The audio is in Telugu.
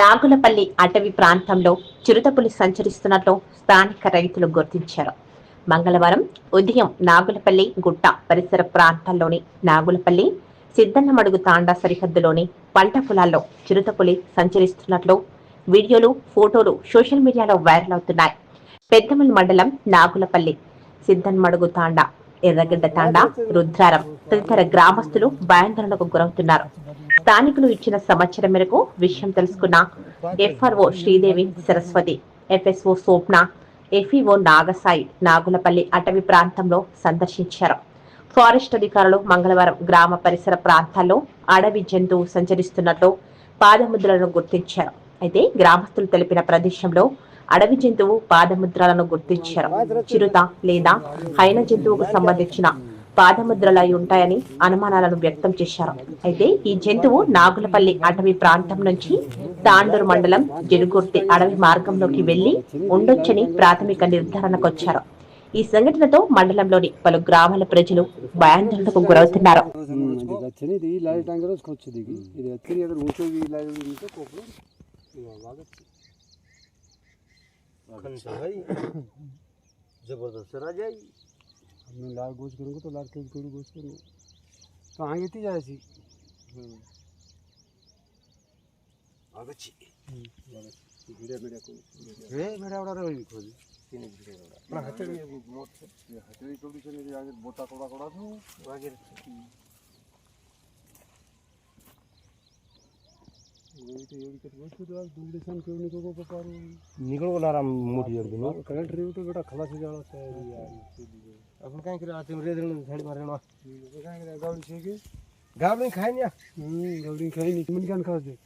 నాగులపల్లి అటవీ ప్రాంతంలో చిరుతపులి సంచరిస్తున్నట్లు స్థానిక రైతులు గుర్తించారు. మంగళవారం ఉదయం నాగులపల్లి గుట్ట పరిసర ప్రాంతాల్లోని నాగులపల్లి సిద్ధన్నమడుగు తాండా సరిహద్దులోని పంట పొలాల్లో చిరుతపులి సంచరిస్తున్నట్లు వీడియోలు ఫోటోలు సోషల్ మీడియాలో వైరల్ అవుతున్నాయి. పెద్దమల్ మండలం నాగులపల్లి సిద్ధన్మడుగు తాండా ఎర్రగడ్డ తాండా రుద్రారం తదితర గ్రామస్తులు భయాందోళనకు గురవుతున్నారు. స్థానికులు ఇచ్చిన సమాచారం మేరకు విషయం తెలుసుకున్న FRO Sridevi Saraswati FSO Swapna FEO Nagasai Nagulapalli అటవీ ప్రాంతంలో సందర్శించారు. ఫారెస్ట్ అధికారులు మంగళవారం గ్రామ పరిసర ప్రాంతాల్లో అడవి జంతువు సంచరిస్తున్నట్లు పాదముద్రలను గుర్తించారు. అయితే గ్రామస్తులు తెలిపిన ప్రదేశంలో అడవి జంతువు పాదముద్రలను గుర్తించారు. చిరుత లేదా హైన జంతువుకు సంబంధించిన పాదముద్రలై ఉంటాయని అనుమానాలను వ్యక్తం చేశారు అయితే ఈ జంతువు నాగులపల్లి అటవీ ప్రాంతం నుంచి తాండూరు మండలం జనుగుర్తి అడవి మార్గంలోకి వెళ్లి ఉండొచ్చని ప్రాథమిక నిర్ధారణకొచ్చారు ఈ సంఘటనతో మండలంలోని పలు గ్రామాల ప్రజలు భయాందోళనకు గురవుతున్నారు ఇది వచ్చి ఇది లైట్ అంగర్ వచ్చి దిగి ఇది వచ్చి అక్కడ ऊंचे भी लाइट ఉంటే కోపం भाई जबरदस्त राजा ही हमने लाल गोच करूँगा तो लाल के करूँ गोच करूँ तो आगे थी जाए सी आगची भिड़े भिड़े को रे मेरा बड़ा रही खोज तीन भिड़े बड़ा पण हथड़ी मोट हथड़ी थोड़ी से निकल मोटी जड़ दिन करंट रिव तो बेटा खलास जाना चाहिए यार अपन कहीं करे आते रे दिन झाड़ी मारे ना ये करे गावड़ी से के गावडी नहीं खाए ना हम्म गावड़ी खाई नहीं मन कान खा दे